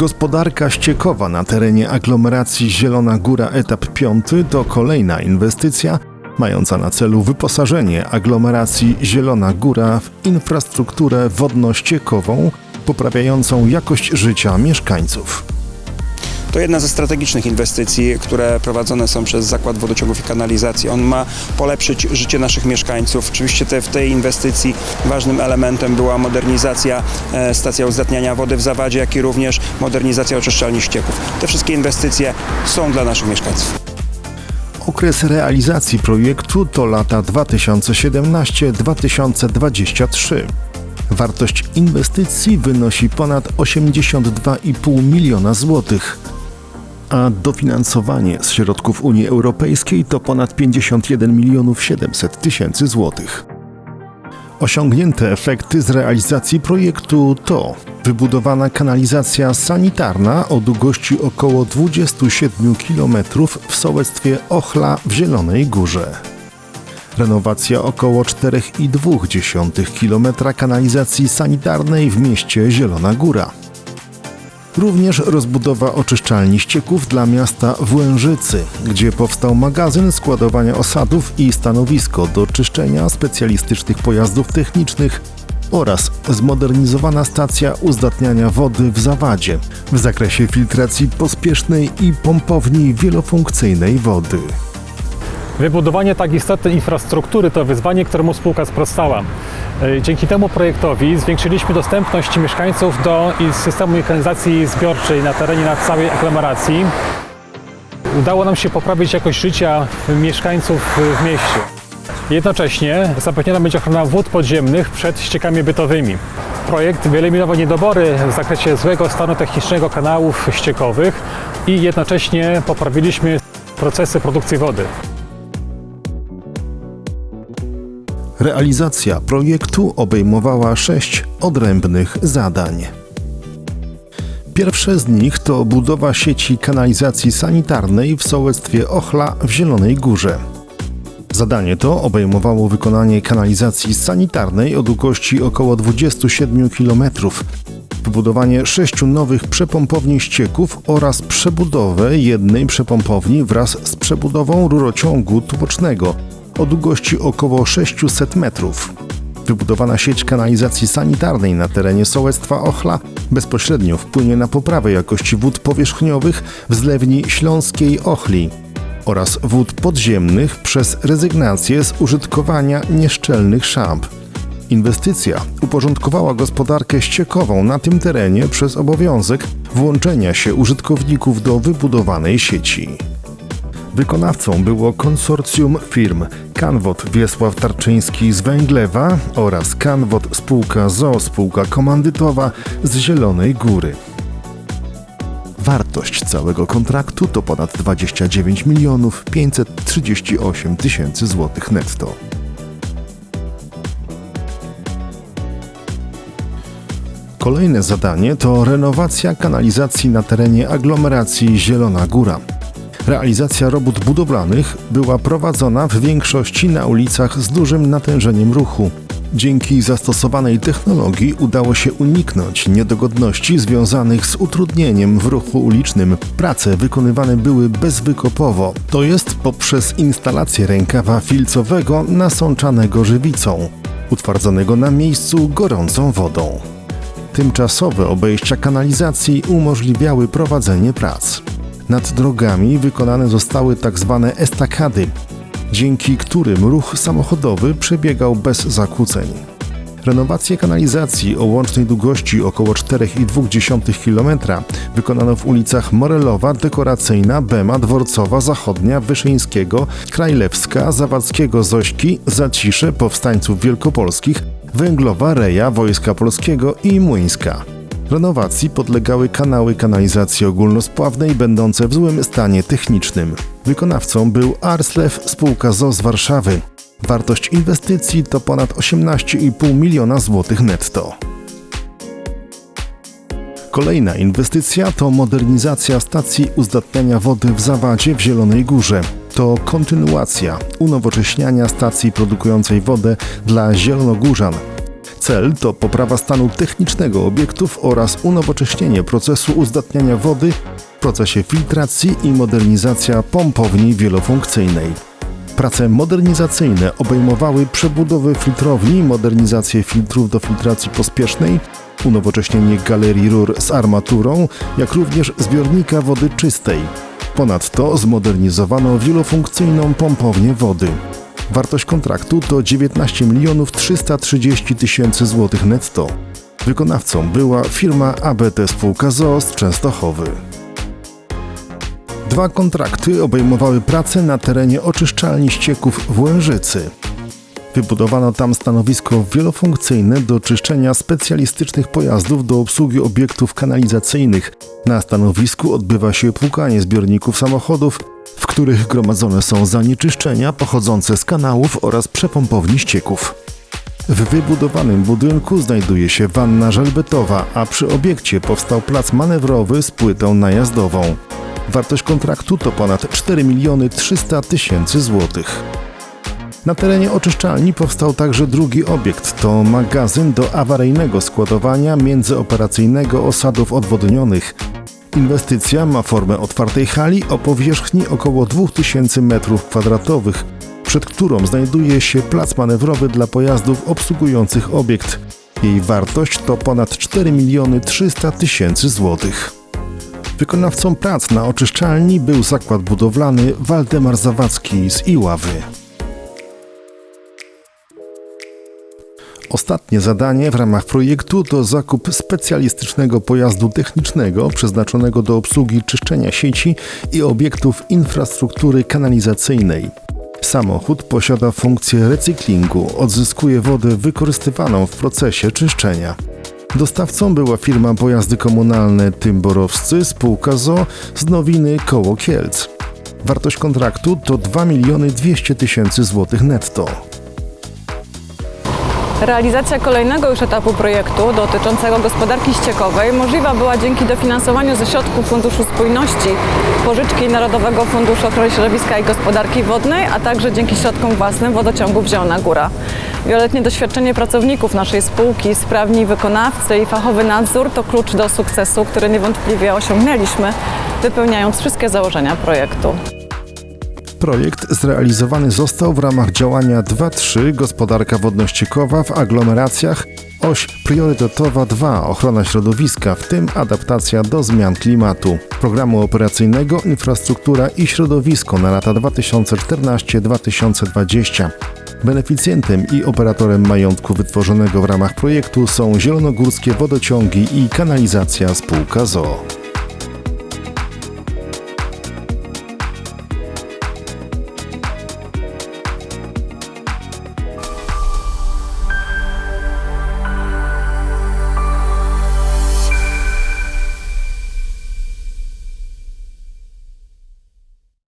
Gospodarka ściekowa na terenie aglomeracji Zielona Góra etap 5 to kolejna inwestycja mająca na celu wyposażenie aglomeracji Zielona Góra w infrastrukturę wodno-ściekową poprawiającą jakość życia mieszkańców. To jedna ze strategicznych inwestycji, które prowadzone są przez Zakład Wodociągów i Kanalizacji. On ma polepszyć życie naszych mieszkańców. Oczywiście te, w tej inwestycji ważnym elementem była modernizacja e, stacji uzdatniania wody w Zawadzie, jak i również modernizacja oczyszczalni ścieków. Te wszystkie inwestycje są dla naszych mieszkańców. Okres realizacji projektu to lata 2017-2023. Wartość inwestycji wynosi ponad 82,5 miliona złotych, a dofinansowanie z środków Unii Europejskiej to ponad 51 milionów 700 tysięcy złotych. Osiągnięte efekty z realizacji projektu to wybudowana kanalizacja sanitarna o długości około 27 km w sołectwie Ochla w Zielonej Górze. Renowacja około 4,2 km kanalizacji sanitarnej w mieście Zielona Góra. Również rozbudowa oczyszczalni ścieków dla miasta Włężycy, gdzie powstał magazyn składowania osadów i stanowisko do czyszczenia specjalistycznych pojazdów technicznych oraz zmodernizowana stacja uzdatniania wody w Zawadzie w zakresie filtracji pospiesznej i pompowni wielofunkcyjnej wody. Wybudowanie tak istotnej infrastruktury to wyzwanie, któremu spółka sprostała. E, Dzięki temu projektowi zwiększyliśmy dostępność mieszkańców do systemu kanalizacji zbiorczej na terenie na całej aglomeracji. Udało nam się poprawić jakość życia mieszkańców w mieście. Jednocześnie zapewniona będzie ochrona wód podziemnych przed ściekami bytowymi. Projekt wyeliminował niedobory w zakresie złego stanu technicznego kanałów ściekowych i jednocześnie poprawiliśmy procesy produkcji wody. Realizacja projektu obejmowała sześć odrębnych zadań. Pierwsze z nich to budowa sieci kanalizacji sanitarnej w sołectwie Ochla w Zielonej Górze. Zadanie to obejmowało wykonanie kanalizacji sanitarnej o długości około 27 km, wybudowanie sześciu nowych przepompowni ścieków oraz przebudowę jednej przepompowni wraz z przebudową rurociągu tłocznego o długości około 600 metrów. Wybudowana sieć kanalizacji sanitarnej na terenie sołectwa Ochla bezpośrednio wpłynie na poprawę jakości wód powierzchniowych w zlewni Śląskiej Ochli oraz wód podziemnych przez rezygnację z użytkowania nieszczelnych szamb. Inwestycja uporządkowała gospodarkę ściekową na tym terenie przez obowiązek włączenia się użytkowników do wybudowanej sieci. Wykonawcą było konsorcjum firm Kanwot Wiesław Tarczyński z Węglewa oraz Kanwot Spółka ZOO Spółka Komandytowa z Zielonej Góry. Wartość całego kontraktu to ponad 29 milionów 538 tysięcy złotych netto. Kolejne zadanie to renowacja kanalizacji na terenie aglomeracji Zielona Góra. Realizacja robót budowlanych była prowadzona w większości na ulicach z dużym natężeniem ruchu. Dzięki zastosowanej technologii udało się uniknąć niedogodności związanych z utrudnieniem w ruchu ulicznym. Prace wykonywane były bezwykopowo, to jest poprzez instalację rękawa filcowego nasączanego żywicą, utwardzonego na miejscu gorącą wodą. Tymczasowe obejścia kanalizacji umożliwiały prowadzenie prac. Nad drogami wykonane zostały tzw. estakady, dzięki którym ruch samochodowy przebiegał bez zakłóceń. Renowację kanalizacji o łącznej długości około 4,2 km wykonano w ulicach Morelowa, Dekoracyjna, Bema, Dworcowa, Zachodnia, Wyszyńskiego, Krajlewska, Zawadzkiego, Zośki, Zacisze, Powstańców Wielkopolskich, Węglowa, Reja, Wojska Polskiego i Młyńska. Renowacji podlegały kanały kanalizacji ogólnospławnej będące w złym stanie technicznym. Wykonawcą był Arslew spółka ZO z Warszawy. Wartość inwestycji to ponad 18,5 miliona złotych netto. Kolejna inwestycja to modernizacja stacji uzdatniania wody w Zawadzie w Zielonej Górze. To kontynuacja unowocześniania stacji produkującej wodę dla zielonogórzan. Cel to poprawa stanu technicznego obiektów oraz unowocześnienie procesu uzdatniania wody w procesie filtracji i modernizacja pompowni wielofunkcyjnej. Prace modernizacyjne obejmowały przebudowę filtrowni, modernizację filtrów do filtracji pospiesznej, unowocześnienie galerii rur z armaturą, jak również zbiornika wody czystej. Ponadto zmodernizowano wielofunkcyjną pompownię wody. Wartość kontraktu to 19 milionów 330 tysięcy złotych netto. Wykonawcą była firma ABT Spółka ZOO z Częstochowy. Dwa kontrakty obejmowały pracę na terenie oczyszczalni ścieków w Łężycy. Wybudowano tam stanowisko wielofunkcyjne do czyszczenia specjalistycznych pojazdów do obsługi obiektów kanalizacyjnych. Na stanowisku odbywa się płukanie zbiorników samochodów, w których gromadzone są zanieczyszczenia pochodzące z kanałów oraz przepompowni ścieków. W wybudowanym budynku znajduje się wanna żelbetowa, a przy obiekcie powstał plac manewrowy z płytą najazdową. Wartość kontraktu to ponad 4 miliony 300 tysięcy złotych. Na terenie oczyszczalni powstał także drugi obiekt. To magazyn do awaryjnego składowania międzyoperacyjnego osadów odwodnionych. Inwestycja ma formę otwartej hali o powierzchni około 2000 m2, przed którą znajduje się plac manewrowy dla pojazdów obsługujących obiekt. Jej wartość to ponad 4 miliony 300 tysięcy złotych. Wykonawcą prac na oczyszczalni był zakład budowlany Waldemar Zawadzki z Iławy. Ostatnie zadanie w ramach projektu to zakup specjalistycznego pojazdu technicznego przeznaczonego do obsługi czyszczenia sieci i obiektów infrastruktury kanalizacyjnej. Samochód posiada funkcję recyklingu, odzyskuje wodę wykorzystywaną w procesie czyszczenia. Dostawcą była firma Pojazdy Komunalne Tymborowscy, spółka ZO z Nowiny Koło Kielc. Wartość kontraktu to 2 miliony 200 tysięcy złotych netto. Realizacja kolejnego już etapu projektu dotyczącego gospodarki ściekowej możliwa była dzięki dofinansowaniu ze środków Funduszu Spójności, pożyczki Narodowego Funduszu Ochrony Środowiska i Gospodarki Wodnej, a także dzięki środkom własnym wodociągów Zielona Góra. Wieloletnie doświadczenie pracowników naszej spółki, sprawni wykonawcy i fachowy nadzór to klucz do sukcesu, który niewątpliwie osiągnęliśmy, wypełniając wszystkie założenia projektu. Projekt zrealizowany został w ramach działania 2.3 Gospodarka wodno-ściekowa w aglomeracjach, oś priorytetowa 2 Ochrona środowiska, w tym adaptacja do zmian klimatu, programu operacyjnego Infrastruktura i środowisko na lata 2014-2020. Beneficjentem i operatorem majątku wytworzonego w ramach projektu są Zielonogórskie Wodociągi i Kanalizacja Spółka ZOO.